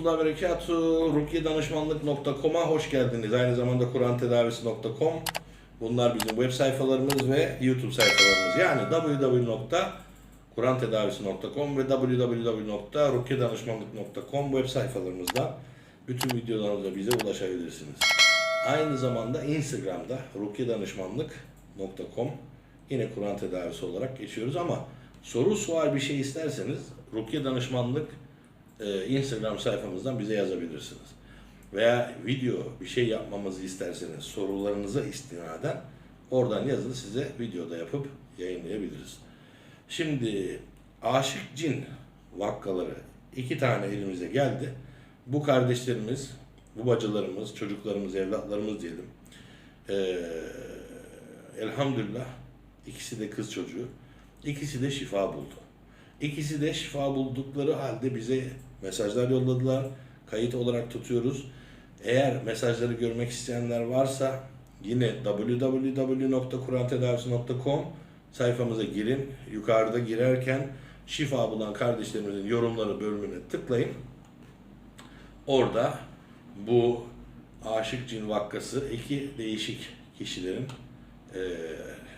Rahmetullahi ve berekatuhu. Rukiyedanışmanlık.com'a hoş geldiniz. Aynı zamanda kurantedavisi.com. Bunlar bizim web sayfalarımız ve YouTube sayfalarımız. Yani www.kurantedavisi.com ve www.rukiyedanışmanlık.com web sayfalarımızdan bütün videolarımıza bize ulaşabilirsiniz. Aynı zamanda Instagram'da rukiyedanışmanlık.com yine Kur'an tedavisi olarak geçiyoruz ama soru sual bir şey isterseniz Rukiye Danışmanlık e, Instagram sayfamızdan bize yazabilirsiniz. Veya video bir şey yapmamızı isterseniz sorularınıza istinaden oradan yazın size videoda yapıp yayınlayabiliriz. Şimdi aşık cin vakkaları iki tane elimize geldi. Bu kardeşlerimiz, bu bacılarımız, çocuklarımız, evlatlarımız diyelim. Ee, elhamdülillah ikisi de kız çocuğu. İkisi de şifa buldu. İkisi de şifa buldukları halde bize mesajlar yolladılar. Kayıt olarak tutuyoruz. Eğer mesajları görmek isteyenler varsa yine www.kurantedavisi.com sayfamıza girin. Yukarıda girerken şifa bulan kardeşlerimizin yorumları bölümüne tıklayın. Orada bu aşık cin vakkası iki değişik kişilerin eee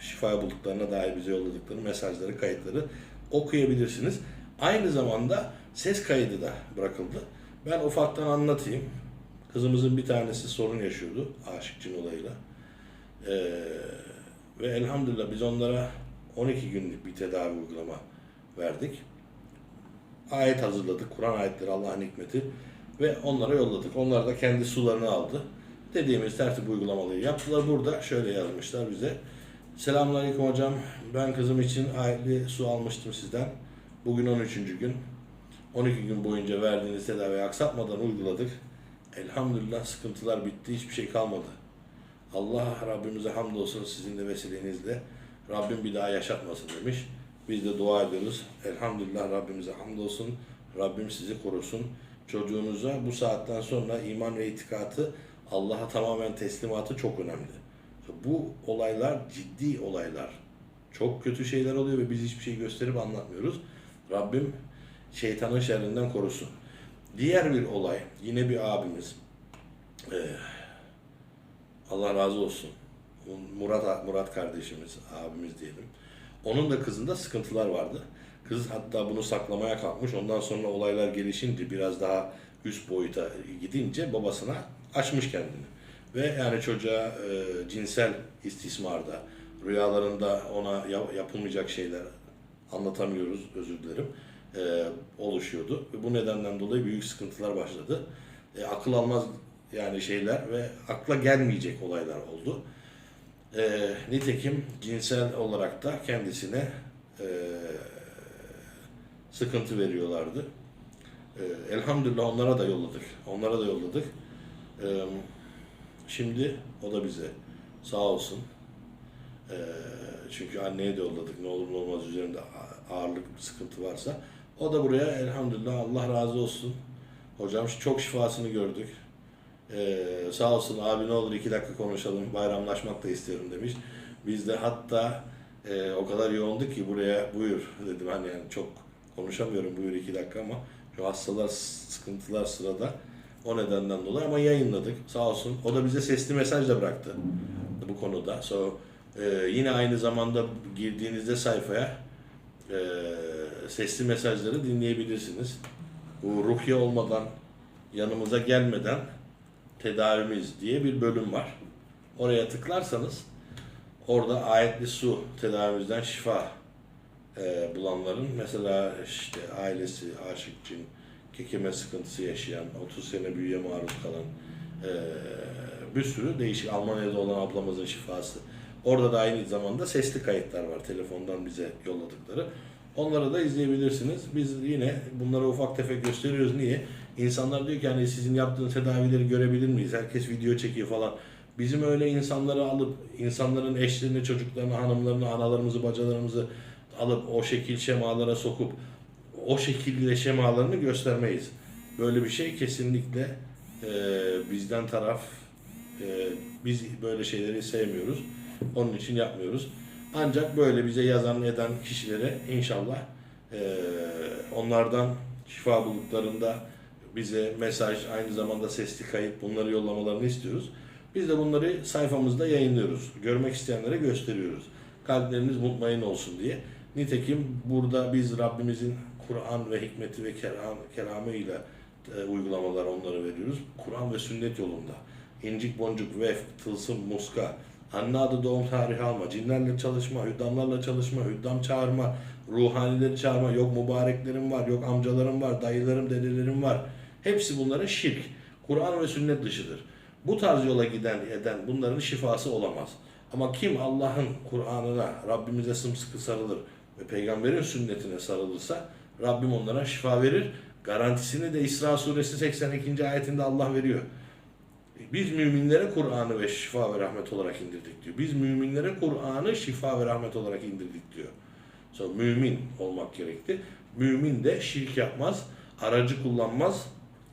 şifa bulduklarına dair bize yolladıkları mesajları, kayıtları okuyabilirsiniz. Aynı zamanda ses kaydı da bırakıldı. Ben ufaktan anlatayım. Kızımızın bir tanesi sorun yaşıyordu aşık cin olayıyla. Eee, ve elhamdülillah biz onlara 12 günlük bir tedavi uygulama verdik. Ayet hazırladık. Kur'an ayetleri Allah'ın hikmeti ve onlara yolladık. Onlar da kendi sularını aldı. Dediğimiz tertip uygulamaları yaptılar. Burada şöyle yazmışlar bize. Selamünaleyküm hocam. Ben kızım için ayetli su almıştım sizden. Bugün 13. gün. 12 gün boyunca verdiğiniz tedaviyi aksatmadan uyguladık. Elhamdülillah sıkıntılar bitti. Hiçbir şey kalmadı. Allah Rabbimize hamdolsun sizin de vesilenizle. Rabbim bir daha yaşatmasın demiş. Biz de dua ediyoruz. Elhamdülillah Rabbimize hamdolsun. Rabbim sizi korusun. Çocuğunuza bu saatten sonra iman ve itikatı Allah'a tamamen teslimatı çok önemli. Bu olaylar ciddi olaylar. Çok kötü şeyler oluyor ve biz hiçbir şey gösterip anlatmıyoruz. Rabbim şeytanın şerrinden korusun. Diğer bir olay, yine bir abimiz. Ee, Allah razı olsun. Murat Murat kardeşimiz, abimiz diyelim. Onun da kızında sıkıntılar vardı. Kız hatta bunu saklamaya kalkmış. Ondan sonra olaylar gelişince biraz daha üst boyuta gidince babasına açmış kendini. Ve yani çocuğa e, cinsel istismarda, rüyalarında ona ya- yapılmayacak şeyler anlatamıyoruz, özür dilerim, e, oluşuyordu. Ve bu nedenden dolayı büyük sıkıntılar başladı. E, akıl almaz yani şeyler ve akla gelmeyecek olaylar oldu. E, nitekim cinsel olarak da kendisine e, sıkıntı veriyorlardı. E, elhamdülillah onlara da yolladık. Onlara da yolladık. E, şimdi o da bize sağ olsun. E, çünkü anneye de yolladık. Ne olur ne olmaz üzerinde ağırlık sıkıntı varsa. O da buraya elhamdülillah Allah razı olsun. Hocam çok şifasını gördük. Ee, sağ olsun abi ne olur iki dakika konuşalım bayramlaşmak da istiyorum demiş. Biz de hatta e, o kadar yoğunduk ki buraya buyur dedim hani yani çok konuşamıyorum buyur iki dakika ama şu hastalar sıkıntılar sırada o nedenden dolayı ama yayınladık sağ olsun. O da bize sesli mesaj da bıraktı bu konuda. So, e, yine aynı zamanda girdiğinizde sayfaya e, sesli mesajları dinleyebilirsiniz. Bu ruhya olmadan yanımıza gelmeden tedavimiz diye bir bölüm var. Oraya tıklarsanız orada ayetli su tedavimizden şifa e, bulanların mesela işte ailesi aşık cin, kekeme sıkıntısı yaşayan, 30 sene büyüye maruz kalan e, bir sürü değişik Almanya'da olan ablamızın şifası. Orada da aynı zamanda sesli kayıtlar var telefondan bize yolladıkları. Onları da izleyebilirsiniz. Biz yine bunları ufak tefek gösteriyoruz. Niye? İnsanlar diyor ki hani sizin yaptığınız tedavileri görebilir miyiz? Herkes video çekiyor falan. Bizim öyle insanları alıp insanların eşlerini, çocuklarını, hanımlarını, analarımızı, bacalarımızı alıp o şekil şemalara sokup o şekilde şemalarını göstermeyiz. Böyle bir şey kesinlikle e, bizden taraf e, biz böyle şeyleri sevmiyoruz. Onun için yapmıyoruz. Ancak böyle bize yazan eden kişilere inşallah e, onlardan şifa bulduklarında bize mesaj, aynı zamanda sesli kayıt bunları yollamalarını istiyoruz. Biz de bunları sayfamızda yayınlıyoruz. Görmek isteyenlere gösteriyoruz. Kalpleriniz mutmain olsun diye. Nitekim burada biz Rabbimizin Kur'an ve hikmeti ve keram, keramıyla e, uygulamalar onlara veriyoruz. Kur'an ve sünnet yolunda. İncik, boncuk, vef, tılsım, muska, anne adı doğum tarihi alma, cinlerle çalışma, hüddamlarla çalışma, hüddam çağırma, ruhanileri çağırma, yok mübareklerim var, yok amcalarım var, dayılarım, dedelerim var. Hepsi bunların şirk. Kur'an ve sünnet dışıdır. Bu tarz yola giden eden bunların şifası olamaz. Ama kim Allah'ın Kur'an'ına, Rabbimize sımsıkı sarılır ve peygamberin sünnetine sarılırsa Rabbim onlara şifa verir. Garantisini de İsra suresi 82. ayetinde Allah veriyor. Biz müminlere Kur'an'ı ve şifa ve rahmet olarak indirdik diyor. Biz müminlere Kur'an'ı şifa ve rahmet olarak indirdik diyor. Sonra mümin olmak gerekti. Mümin de şirk yapmaz, aracı kullanmaz,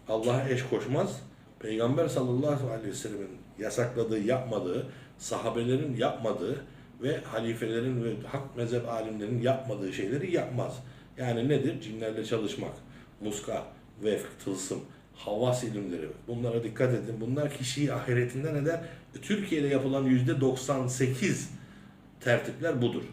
Allah'a eş koşmaz. Peygamber sallallahu aleyhi ve sellemin yasakladığı, yapmadığı, sahabelerin yapmadığı ve halifelerin ve hak mezhep alimlerinin yapmadığı şeyleri yapmaz. Yani nedir? Cinlerle çalışmak, muska, vefk, tılsım, havas ilimleri. Bunlara dikkat edin. Bunlar kişiyi ahiretinden eder. Türkiye'de yapılan yüzde 98 tertipler budur.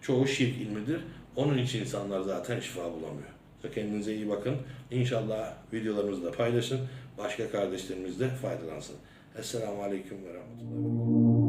Çoğu şirk ilmidir. Onun için insanlar zaten şifa bulamıyor. Kendinize iyi bakın. İnşallah videolarımızı da paylaşın. Başka kardeşlerimiz de faydalansın. Esselamu Aleyküm ve Berekatuhu.